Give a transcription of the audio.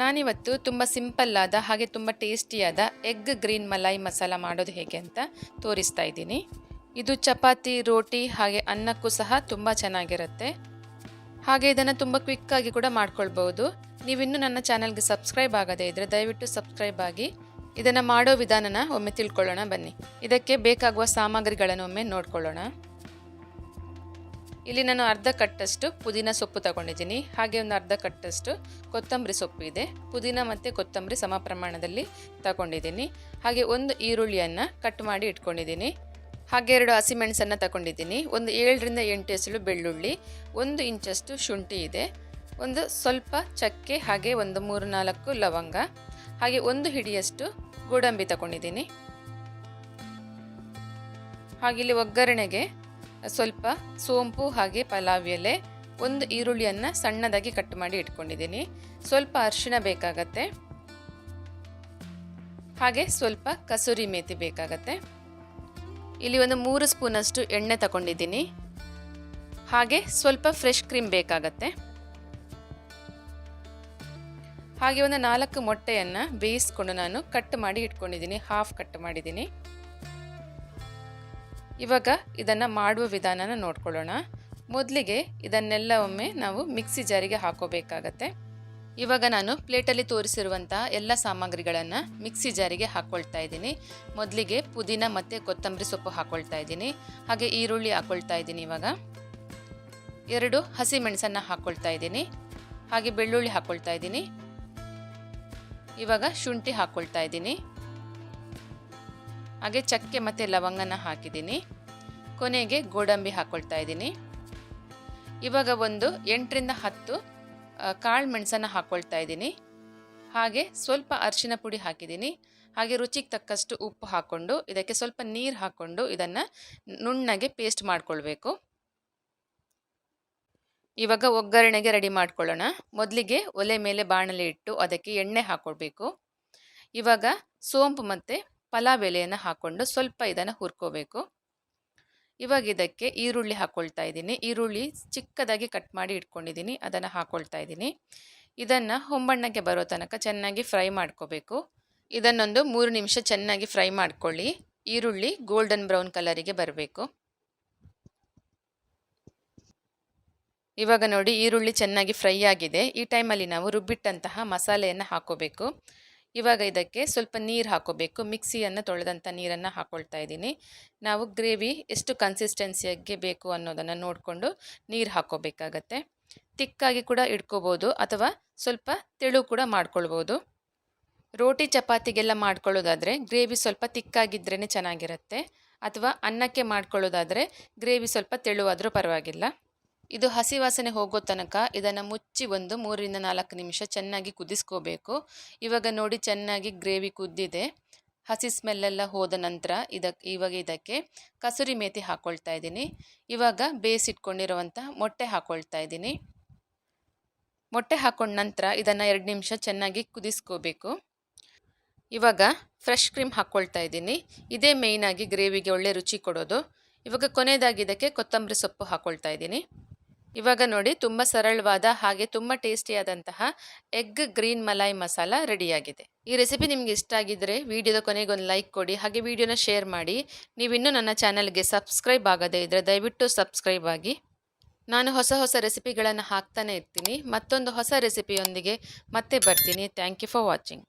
ನಾನಿವತ್ತು ತುಂಬ ಸಿಂಪಲ್ಲಾದ ಹಾಗೆ ತುಂಬ ಟೇಸ್ಟಿಯಾದ ಎಗ್ ಗ್ರೀನ್ ಮಲಾಯಿ ಮಸಾಲ ಮಾಡೋದು ಹೇಗೆ ಅಂತ ತೋರಿಸ್ತಾ ಇದ್ದೀನಿ. ಇದು ಚಪಾತಿ, ರೋಟಿ, ಹಾಗೆ ಅನ್ನಕ್ಕೂ ಸಹ ತುಂಬ ಚೆನ್ನಾಗಿರುತ್ತೆ. ಹಾಗೆ ಇದನ್ನು ತುಂಬ ಕ್ವಿಕ್ಕಾಗಿ ಕೂಡ ಮಾಡ್ಕೊಳ್ಬೋದು ನೀವಿನ್ನೂ ನನ್ನ ಚಾನಲ್ಗೆ ಸಬ್ಸ್ಕ್ರೈಬ್ ಆಗದೇ ಇದ್ದರೆ ದಯವಿಟ್ಟು ಸಬ್ಸ್ಕ್ರೈಬ್ ಆಗಿ. ಇದನ್ನು ಮಾಡೋ ವಿಧಾನನ ಒಮ್ಮೆ ತಿಳ್ಕೊಳ್ಳೋಣ ಬನ್ನಿ. ಇದಕ್ಕೆ ಬೇಕಾಗುವ ಸಾಮಗ್ರಿಗಳನ್ನು ಒಮ್ಮೆ ನೋಡ್ಕೊಳ್ಳೋಣ. ಇಲ್ಲಿ ನಾನು ಅರ್ಧ ಕಟ್ಟಷ್ಟು ಪುದೀನ ಸೊಪ್ಪು ತಗೊಂಡಿದ್ದೀನಿ. ಹಾಗೆ ಒಂದು ಅರ್ಧ ಕಟ್ಟಷ್ಟು ಕೊತ್ತಂಬರಿ ಸೊಪ್ಪು ಇದೆ. ಪುದೀನ ಮತ್ತು ಕೊತ್ತಂಬರಿ ಸಮ ಪ್ರಮಾಣದಲ್ಲಿ ತಗೊಂಡಿದ್ದೀನಿ. ಹಾಗೆ ಒಂದು ಈರುಳ್ಳಿಯನ್ನು ಕಟ್ ಮಾಡಿ ಇಟ್ಕೊಂಡಿದ್ದೀನಿ. ಹಾಗೆ ಎರಡು ಹಸಿಮೆಣಸನ್ನು ತಗೊಂಡಿದ್ದೀನಿ. ಒಂದು ಏಳರಿಂದ ಎಂಟು ಎಸಳು ಬೆಳ್ಳುಳ್ಳಿ, ಒಂದು ಇಂಚಷ್ಟು ಶುಂಠಿ ಇದೆ, ಒಂದು ಸ್ವಲ್ಪ ಚಕ್ಕೆ, ಹಾಗೆ ಒಂದು ಮೂರು ನಾಲ್ಕು ಲವಂಗ, ಹಾಗೆ ಒಂದು ಹಿಡಿಯಷ್ಟು ಗೋಡಂಬಿ ತಗೊಂಡಿದ್ದೀನಿ. ಹಾಗೆ ಇಲ್ಲಿ ಒಗ್ಗರಣೆಗೆ ಸ್ವಲ್ಪ ಸೋಂಪು ಹಾಗೆ ಪಲಾವ್ ಎಲೆ, ಒಂದು ಈರುಳ್ಳಿಯನ್ನು ಸಣ್ಣದಾಗಿ ಕಟ್ ಮಾಡಿ ಇಟ್ಕೊಂಡಿದ್ದೀನಿ. ಸ್ವಲ್ಪ ಅರಿಶಿಣ ಬೇಕಾಗತ್ತೆ. ಹಾಗೆ ಸ್ವಲ್ಪ ಕಸೂರಿ ಮೇಥಿ ಬೇಕಾಗತ್ತೆ. ಇಲ್ಲಿ ಒಂದು ಮೂರು ಸ್ಪೂನಷ್ಟು ಎಣ್ಣೆ ತಗೊಂಡಿದ್ದೀನಿ. ಹಾಗೆ ಸ್ವಲ್ಪ ಫ್ರೆಶ್ ಕ್ರೀಮ್ ಬೇಕಾಗತ್ತೆ. ಹಾಗೆ ಒಂದು ನಾಲ್ಕು ಮೊಟ್ಟೆಯನ್ನು ಬೇಯಿಸ್ಕೊಂಡು ನಾನು ಕಟ್ ಮಾಡಿ ಇಟ್ಕೊಂಡಿದ್ದೀನಿ, ಹಾಫ್ ಕಟ್ ಮಾಡಿದ್ದೀನಿ. ಇವಾಗ ಇದನ್ನು ಮಾಡುವ ವಿಧಾನನ ನೋಡ್ಕೊಳ್ಳೋಣ. ಮೊದಲಿಗೆ ಇದನ್ನೆಲ್ಲ ಒಮ್ಮೆ ನಾವು ಮಿಕ್ಸಿ ಜಾರಿಗೆ ಹಾಕೋಬೇಕಾಗತ್ತೆ. ಇವಾಗ ನಾನು ಪ್ಲೇಟಲ್ಲಿ ತೋರಿಸಿರುವಂಥ ಎಲ್ಲ ಸಾಮಗ್ರಿಗಳನ್ನು ಮಿಕ್ಸಿ ಜಾರಿಗೆ ಹಾಕ್ಕೊಳ್ತಾ ಇದ್ದೀನಿ. ಮೊದಲಿಗೆ ಪುದೀನ ಮತ್ತು ಕೊತ್ತಂಬರಿ ಸೊಪ್ಪು ಹಾಕ್ಕೊಳ್ತಾ ಇದ್ದೀನಿ. ಹಾಗೆ ಈರುಳ್ಳಿ ಹಾಕ್ಕೊಳ್ತಾ ಇದ್ದೀನಿ ಇವಾಗ. ಎರಡು ಹಸಿ ಮೆಣಸನ್ನು ಹಾಕ್ಕೊಳ್ತಾ ಇದ್ದೀನಿ. ಹಾಗೆ ಬೆಳ್ಳುಳ್ಳಿ ಹಾಕ್ಕೊಳ್ತಾ ಇದ್ದೀನಿ. ಇವಾಗ ಶುಂಠಿ ಹಾಕ್ಕೊಳ್ತಾ ಇದ್ದೀನಿ. ಹಾಗೆ ಚಕ್ಕೆ ಮತ್ತು ಲವಂಗನ ಹಾಕಿದ್ದೀನಿ. ಕೊನೆಗೆ ಗೋಡಂಬಿ ಹಾಕ್ಕೊಳ್ತಾ ಇದ್ದೀನಿ. ಇವಾಗ ಒಂದು ಎಂಟರಿಂದ ಹತ್ತು ಕಾಳು ಮೆಣಸನ್ನು ಹಾಕ್ಕೊಳ್ತಾ ಇದ್ದೀನಿ. ಹಾಗೆ ಸ್ವಲ್ಪ ಅರಿಶಿನ ಪುಡಿ ಹಾಕಿದ್ದೀನಿ. ಹಾಗೆ ರುಚಿಗೆ ತಕ್ಕಷ್ಟು ಉಪ್ಪು ಹಾಕ್ಕೊಂಡು ಇದಕ್ಕೆ ಸ್ವಲ್ಪ ನೀರು ಹಾಕ್ಕೊಂಡು ಇದನ್ನು ನುಣ್ಣಗೆ ಪೇಸ್ಟ್ ಮಾಡ್ಕೊಳ್ಬೇಕು. ಇವಾಗ ಒಗ್ಗರಣೆಗೆ ರೆಡಿ ಮಾಡ್ಕೊಳ್ಳೋಣ. ಮೊದಲಿಗೆ ಒಲೆ ಮೇಲೆ ಬಾಣಲೆ ಇಟ್ಟು ಅದಕ್ಕೆ ಎಣ್ಣೆ ಹಾಕ್ಕೊಳ್ಬೇಕು ಇವಾಗ ಸೋಂಪು ಮತ್ತು ಪಲಾವ್ ಎಲೆಯನ್ನು ಹಾಕ್ಕೊಂಡು ಸ್ವಲ್ಪ ಇದನ್ನು ಹುರ್ಕೋಬೇಕು. ಇವಾಗ ಇದಕ್ಕೆ ಈರುಳ್ಳಿ ಹಾಕ್ಕೊಳ್ತಾ ಇದ್ದೀನಿ. ಈರುಳ್ಳಿ ಚಿಕ್ಕದಾಗಿ ಕಟ್ ಮಾಡಿ ಇಟ್ಕೊಂಡಿದ್ದೀನಿ. ಅದನ್ನು ಹಾಕ್ಕೊಳ್ತಾ ಇದ್ದೀನಿ. ಇದನ್ನು ಹೊಂಬಣ್ಣಕ್ಕೆ ಬರೋ ತನಕ ಚೆನ್ನಾಗಿ ಫ್ರೈ ಮಾಡ್ಕೋಬೇಕು. ಇದನ್ನೊಂದು ಮೂರು ನಿಮಿಷ ಚೆನ್ನಾಗಿ ಫ್ರೈ ಮಾಡ್ಕೊಳ್ಳಿ. ಈರುಳ್ಳಿ ಗೋಲ್ಡನ್ ಬ್ರೌನ್ ಕಲರಿಗೆ ಬರಬೇಕು. ಇವಾಗ ನೋಡಿ ಈರುಳ್ಳಿ ಚೆನ್ನಾಗಿ ಫ್ರೈ ಆಗಿದೆ. ಈ ಟೈಮಲ್ಲಿ ನಾವು ರುಬ್ಬಿಟ್ಟಂತಹ ಮಸಾಲೆಯನ್ನು ಹಾಕೋಬೇಕು. ಇವಾಗ ಇದಕ್ಕೆ ಸ್ವಲ್ಪ ನೀರು ಹಾಕೋಬೇಕು. ಮಿಕ್ಸಿಯನ್ನು ತೊಳೆದಂಥ ನೀರನ್ನು ಹಾಕ್ಕೊಳ್ತಾ ಇದ್ದೀನಿ. ನಾವು ಗ್ರೇವಿ ಎಷ್ಟು ಕನ್ಸಿಸ್ಟೆನ್ಸಿಯಾಗಿ ಬೇಕು ಅನ್ನೋದನ್ನು ನೋಡಿಕೊಂಡು ನೀರು ಹಾಕೋಬೇಕಾಗತ್ತೆ. ತಿಕ್ಕಾಗಿ ಕೂಡ ಇಟ್ಕೋಬೋದು ಅಥವಾ ಸ್ವಲ್ಪ ತೆಳು ಕೂಡ ಮಾಡ್ಕೊಳ್ಬೋದು. ರೋಟಿ ಚಪಾತಿಗೆಲ್ಲ ಮಾಡ್ಕೊಳ್ಳೋದಾದರೆ ಗ್ರೇವಿ ಸ್ವಲ್ಪ ತಿಕ್ಕಾಗಿದ್ರೇ ಚೆನ್ನಾಗಿರುತ್ತೆ. ಅಥವಾ ಅನ್ನಕ್ಕೆ ಮಾಡ್ಕೊಳ್ಳೋದಾದರೆ ಗ್ರೇವಿ ಸ್ವಲ್ಪ ತೆಳುವಾದರೂ ಪರವಾಗಿಲ್ಲ. ಇದು ಹಸಿ ವಾಸನೆ ಹೋಗೋ ತನಕ ಇದನ್ನು ಮುಚ್ಚಿ ಒಂದು ಮೂರರಿಂದ ನಾಲ್ಕು ನಿಮಿಷ ಚೆನ್ನಾಗಿ ಕುದಿಸ್ಕೋಬೇಕು. ಇವಾಗ ನೋಡಿ ಚೆನ್ನಾಗಿ ಗ್ರೇವಿ ಕುದ್ದಿದೆ. ಹಸಿ ಸ್ಮೆಲ್ಲೆಲ್ಲ ಹೋದ ನಂತರ ಇದಕ್ಕೆ ಇವಾಗ ಇದಕ್ಕೆ ಕಸೂರಿ ಮೇಥಿ ಹಾಕ್ಕೊಳ್ತಾ ಇದ್ದೀನಿ. ಇವಾಗ ಬೇಯಿಸಿಟ್ಕೊಂಡಿರುವಂಥ ಮೊಟ್ಟೆ ಹಾಕ್ಕೊಳ್ತಾ ಇದ್ದೀನಿ. ಮೊಟ್ಟೆ ಹಾಕೊಂಡ ನಂತರ ಇದನ್ನು ಎರಡು ನಿಮಿಷ ಚೆನ್ನಾಗಿ ಕುದಿಸ್ಕೋಬೇಕು. ಇವಾಗ ಫ್ರೆಶ್ ಕ್ರೀಮ್ ಹಾಕ್ಕೊಳ್ತಾ ಇದ್ದೀನಿ. ಇದೇ ಮೇಯ್ನಾಗಿ ಗ್ರೇವಿಗೆ ಒಳ್ಳೆ ರುಚಿ ಕೊಡೋದು. ಇವಾಗ ಕೊನೆಯದಾಗಿ ಇದಕ್ಕೆ ಕೊತ್ತಂಬರಿ ಸೊಪ್ಪು ಹಾಕ್ಕೊಳ್ತಾ ಇದ್ದೀನಿ. ಇವಾಗ ನೋಡಿ ತುಂಬ ಸರಳವಾದ ಹಾಗೆ ತುಂಬ ಟೇಸ್ಟಿಯಾದಂತಹ ಎಗ್ ಗ್ರೀನ್ ಮಲಾಯಿ ಮಸಾಲ ರೆಡಿಯಾಗಿದೆ. ಈ ರೆಸಿಪಿ ನಿಮ್ಗೆ ಇಷ್ಟ ಆಗಿದ್ರೆ ವಿಡಿಯೋದ ಕೊನೆಗೆ ಒಂದು ಲೈಕ್ ಕೊಡಿ, ಹಾಗೆ ವಿಡಿಯೋನ ಶೇರ್ ಮಾಡಿ. ನೀವಿನ್ನೂ ನನ್ನ ಚಾನಲ್ಗೆ ಸಬ್ಸ್ಕ್ರೈಬ್ ಆಗದೇ ಇದ್ದರೆ ದಯವಿಟ್ಟು ಸಬ್ಸ್ಕ್ರೈಬ್ ಆಗಿ. ನಾನು ಹೊಸ ಹೊಸ ರೆಸಿಪಿಗಳನ್ನು ಹಾಕ್ತಾನೆ ಇರ್ತೀನಿ. ಮತ್ತೊಂದು ಹೊಸ ರೆಸಿಪಿಯೊಂದಿಗೆ ಮತ್ತೆ ಬರ್ತೀನಿ. Thank you for watching